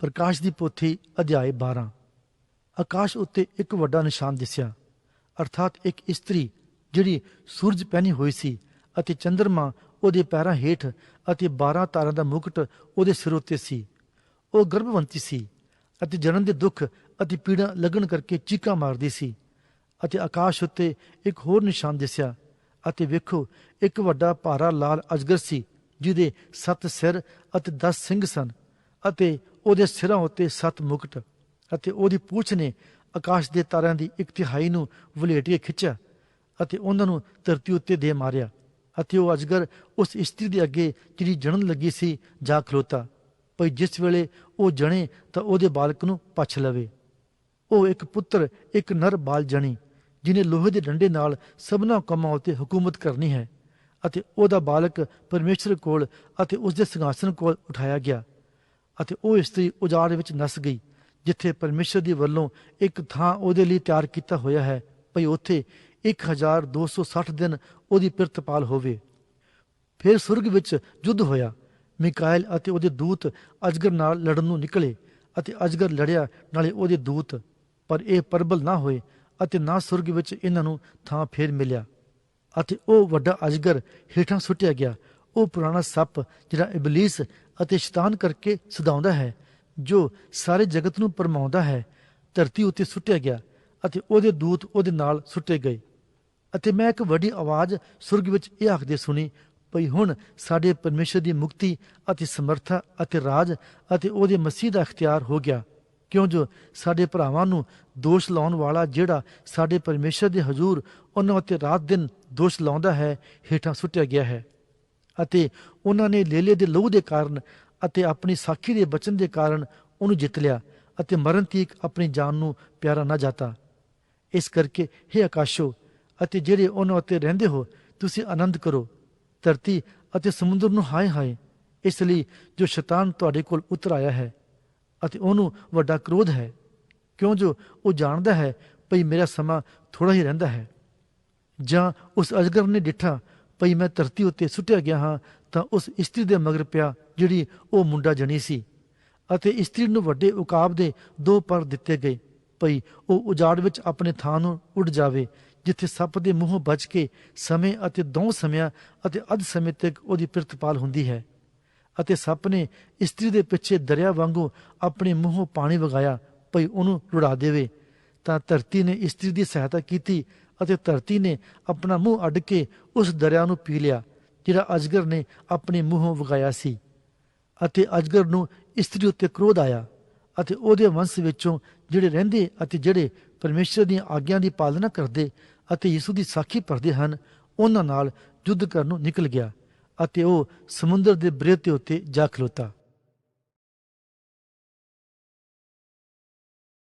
ਪ੍ਰਕਾਸ਼ ਦੀ ਪੋਥੀ, ਅਧਿਆਇ 12 ਆਕਾਸ਼ ਉੱਤੇ ਇੱਕ ਵੱਡਾ ਨਿਸ਼ਾਨ ਦਿਸਿਆ। ਅਰਥਾਤ ਇੱਕ ਇਸਤਰੀ, ਜਿਹੜੀ ਸੂਰਜ ਪਹਿਨੀ ਹੋਈ ਸੀ ਅਤੇ ਚੰ드ਰਮਾ ਉਹਦੇ ਪੈਰਾਂ ਹੇਠ ਅਤੇ 12 ਤਾਰਾਂ ਦਾ ਮੁਕਟ ਉਹਦੇ ਸਿਰ ਉੱਤੇ ਸੀ। ਉਹ ਗਰਭਵੰਤੀ ਸੀ ਅਤੇ ਜਨਮ ਦੇ ਦੁੱਖ ਅਤੇ ਪੀੜਾ ਲੱਗਣ ਕਰਕੇ ਚੀਕਾਂ ਮਾਰਦੀ ਸੀ ਅਤੇ ਆਕਾਸ਼ ਉੱਤੇ ਇੱਕ ਹੋਰ ਨਿਸ਼ਾਨ ਦਿਸਿਆ ਅਤੇ ਵੇਖੋ, ਇੱਕ ਵੱਡਾ ਭਾਰਾ ਲਾਲ ਅਜਗਰ ਸੀ, ਜਿਹਦੇ ਸੱਤ ਸਿਰ ਅਤੇ 10 ਸਿੰਘ ਸਨ ਅਤੇ ਉਹਦੇ ਸਿਰਾਂ ਉੱਤੇ ਸੱਤ ਮੁਕਟ ਅਤੇ ਉਹਦੀ ਪੂਛ ਨੇ ਆਕਾਸ਼ ਦੇ ਤਾਰਿਆਂ ਦੀ ਇੱਕ ਤਿਹਾਈ ਨੂੰ ਵਲੇਟ ਕੇ ਖਿੱਚਿਆ ਅਤੇ ਉਹਨਾਂ ਨੂੰ ਧਰਤੀ ਉੱਤੇ ਦੇ ਮਾਰਿਆ ਅਤੇ ਉਹ ਅਜਗਰ ਉਸ ਇਸਤਰੀ ਦੇ ਅੱਗੇ ਜਿਹੜੀ ਜਣਨ ਲੱਗੀ ਸੀ, ਜਾ ਖਲੋਤਾ। ਭਈ ਜਿਸ ਵੇਲੇ ਉਹ ਜਣੇ ਤਾਂ ਉਹਦੇ ਬਾਲਕ ਨੂੰ ਪਛ ਲਵੇ। ਉਹ ਇੱਕ ਪੁੱਤਰ, ਇੱਕ ਨਰ ਬਾਲ ਜਣੀ, ਜਿਨੇ ਲੋਹੇ ਦੇ ਡੰਡੇ ਨਾਲ ਸਭਨਾ ਕੰਮਾਂ ਉੱਤੇ ਹਕੂਮਤ ਕਰਨੀ ਹੈ ਅਤੇ ਉਹਦਾ ਬਾਲਕ ਪਰਮੇਸ਼ਰ ਕੋਲ ਅਤੇ ਉਸ ਦੇ ਸਿੰਘਾਸਨ ਕੋਲ ਉਠਾਇਆ ਗਿਆ। ਅਤੇ ਉਹ ਇਸਤਰੀ ਉਜਾੜ ਵਿੱਚ ਨਸ ਗਈ, ਜਿੱਥੇ ਪਰਮੇਸ਼ਰ ਦੀ ਵੱਲੋਂ ਇੱਕ ਥਾਂ ਉਹਦੇ ਲਈ ਤਿਆਰ ਕੀਤਾ ਹੋਇਆ ਹੈ, ਭਈ ਉੱਥੇ 1260 ਦਿਨ ਉਹਦੀ ਪਿਰਤਪਾਲ ਹੋਵੇ। ਫਿਰ ਸੁਰਗ ਵਿੱਚ ਯੁੱਧ ਹੋਇਆ। ਮਿਕਾਇਲ ਅਤੇ ਉਹਦੇ ਦੂਤ ਅਜਗਰ ਨਾਲ ਲੜਨ ਨੂੰ ਨਿਕਲੇ ਅਤੇ ਅਜਗਰ ਲੜਿਆ ਨਾਲੇ ਉਹਦੇ ਦੂਤ, ਪਰ ਇਹ ਪਰਬਲ ਨਾ ਹੋਏ ਅਤੇ ਨਾ ਸੁਰਗ ਵਿੱਚ ਇਹਨਾਂ ਨੂੰ ਥਾਂ ਫੇਰ ਮਿਲਿਆ। ਅਤੇ ਉਹ ਵੱਡਾ ਅਜਗਰ ਹੇਠਾਂ ਸੁੱਟਿਆ ਗਿਆ ਉਹ ਪੁਰਾਣਾ ਸੱਪ ਜਿਹੜਾ ਇਬਲੀਸ ਅਤੇ ਸ਼ੈਤਾਨ ਕਰਕੇ ਸਦਾਉਂਦਾ ਹੈ, ਜੋ ਸਾਰੇ ਜਗਤ ਨੂੰ ਪਰਮਾਉਂਦਾ ਹੈ, ਧਰਤੀ ਉੱਤੇ ਸੁੱਟਿਆ ਗਿਆ ਅਤੇ ਉਹਦੇ ਦੂਤ ਉਹਦੇ ਨਾਲ ਸੁੱਟੇ ਗਏ। ਅਤੇ ਮੈਂ ਇੱਕ ਵੱਡੀ ਆਵਾਜ਼ ਸੁਰਗ ਵਿੱਚ ਇਹ ਆਖਦੇ ਸੁਣੀ, ਭਈ ਹੁਣ ਸਾਡੇ ਪਰਮੇਸ਼ਰ ਦੀ ਮੁਕਤੀ ਅਤੇ ਸਮਰਥਾ ਅਤੇ ਰਾਜ ਅਤੇ ਉਹਦੇ ਮਸੀਹ ਦਾ ਅਖਤਿਆਰ ਹੋ ਗਿਆ। ਕਿਉਂ ਜੋ ਸਾਡੇ ਭਰਾਵਾਂ ਨੂੰ ਦੋਸ਼ ਲਾਉਣ ਵਾਲਾ ਜਿਹੜਾ ਸਾਡੇ ਪਰਮੇਸ਼ਰ ਦੇ ਹਜ਼ੂਰ ਉਹਨਾਂ ਉੱਤੇ ਰਾਤ ਦਿਨ ਦੋਸ਼ ਲਾਉਂਦਾ ਹੈ, ਹੇਠਾਂ ਸੁੱਟਿਆ ਗਿਆ ਹੈ। ਅਤੇ ਉਹਨਾਂ ਨੇ ਲੇਲੇ ਦੇ ਲਹੂ ਦੇ ਕਾਰਨ ਅਤੇ ਆਪਣੀ ਸਾਖੀ ਦੇ ਬਚਨ ਦੇ ਕਾਰਨ ਉਹਨੂੰ ਜਿੱਤ ਲਿਆ ਅਤੇ ਮਰਨ ਤੀਕ ਆਪਣੀ ਜਾਨ ਨੂੰ ਪਿਆਰਾ ਨਾ ਜਾਤਾ। ਇਸ ਕਰਕੇ हे ਆਕਾਸ਼ੋ, ਅਤੇ ਜਿਹੜੇ ਉਹਨਾਂ ਉੱਤੇ ਰਹਿੰਦੇ ਹੋ, ਤੁਸੀਂ ਆਨੰਦ ਕਰੋ। ਧਰਤੀ ਅਤੇ ਸਮੁੰਦਰ ਨੂੰ ਹਾਏ ਹਾਏ, ਇਸ ਲਈ ਜੋ ਸ਼ੈਤਾਨ ਤੁਹਾਡੇ ਕੋਲ ਉਤਰ ਆਇਆ ਹੈ ਅਤੇ ਉਹਨੂੰ ਵੱਡਾ ਕ੍ਰੋਧ ਹੈ, ਕਿਉਂ ਜੋ ਉਹ ਜਾਣਦਾ ਹੈ ਭਈ ਮੇਰਾ ਸਮਾਂ ਥੋੜਾ ਹੀ ਰਹਿੰਦਾ ਹੈ। ਜਾਂ ਉਸ ਅਜਗਰ ਨੇ ਡਿੱਠਾ ਭਈ ਮੈਂ ਧਰਤੀ ਉੱਤੇ ਸੁੱਟਿਆ ਗਿਆ ਹਾਂ, ਤਾਂ ਉਸ ਇਸਤਰੀ ਦੇ ਮਗਰ ਪਿਆ ਜਿਹੜੀ ਉਹ ਮੁੰਡਾ ਜਣੀ ਸੀ। ਅਤੇ ਇਸਤਰੀ ਨੂੰ ਵੱਡੇ ਉਕਾਬ ਦੇ ਦੋ ਪਰ ਦਿੱਤੇ ਗਏ, ਭਈ ਉਹ ਉਜਾੜ ਵਿੱਚ ਆਪਣੇ ਥਾਂ ਨੂੰ ਉੱਡ ਜਾਵੇ, ਜਿੱਥੇ ਸੱਪ ਦੇ ਮੂੰਹੋਂ ਬਚ ਕੇ ਸਮੇਂ ਅਤੇ ਦੋ ਸਮਿਆਂ ਅਤੇ ਅੱਧ ਸਮੇਂ ਤੱਕ ਉਹਦੀ ਪ੍ਰਤਪਾਲ ਹੁੰਦੀ ਹੈ। ਅਤੇ ਸੱਪ ਨੇ ਇਸਤਰੀ ਦੇ ਪਿੱਛੇ ਦਰਿਆ ਵਾਂਗੂ ਆਪਣੇ ਮੂੰਹੋਂ ਪਾਣੀ ਵਗਾਇਆ, ਭਈ ਉਹਨੂੰ ਰੁੜਾ ਦੇਵੇ। ਤਾਂ ਧਰਤੀ ਨੇ ਇਸਤਰੀ ਦੀ ਸਹਾਇਤਾ ਕੀਤੀ ਅਤੇ ਧਰਤੀ ਨੇ ਆਪਣਾ ਮੂੰਹ ਅੱਡ ਕੇ ਉਸ ਦਰਿਆ ਨੂੰ ਪੀ ਲਿਆ, ਜਿਹੜਾ ਅਜਗਰ ਨੇ ਆਪਣੇ ਮੂੰਹੋਂ ਵਗਾਇਆ ਸੀ। ਅਤੇ ਅਜਗਰ ਨੂੰ ਇਸਤਰੀ ਉੱਤੇ ਕ੍ਰੋਧ ਆਇਆ ਅਤੇ ਉਹਦੇ ਵੰਸ਼ ਵਿੱਚੋਂ ਜਿਹੜੇ ਰਹਿੰਦੇ ਅਤੇ ਜਿਹੜੇ ਪਰਮੇਸ਼ਰ ਦੀਆਂ ਆਗਿਆ ਦੀ ਪਾਲਣਾ ਕਰਦੇ ਅਤੇ ਯਿਸੂ ਦੀ ਸਾਖੀ ਪੜ੍ਹਦੇ ਹਨ, ਉਹਨਾਂ ਨਾਲ ਯੁੱਧ ਕਰਨ ਨੂੰ ਨਿਕਲ ਗਿਆ ਅਤੇ ਉਹ ਸਮੁੰਦਰ ਦੇ ਬਰੇਤੇ ਉੱਤੇ ਜਾ ਖਲੋਤਾ।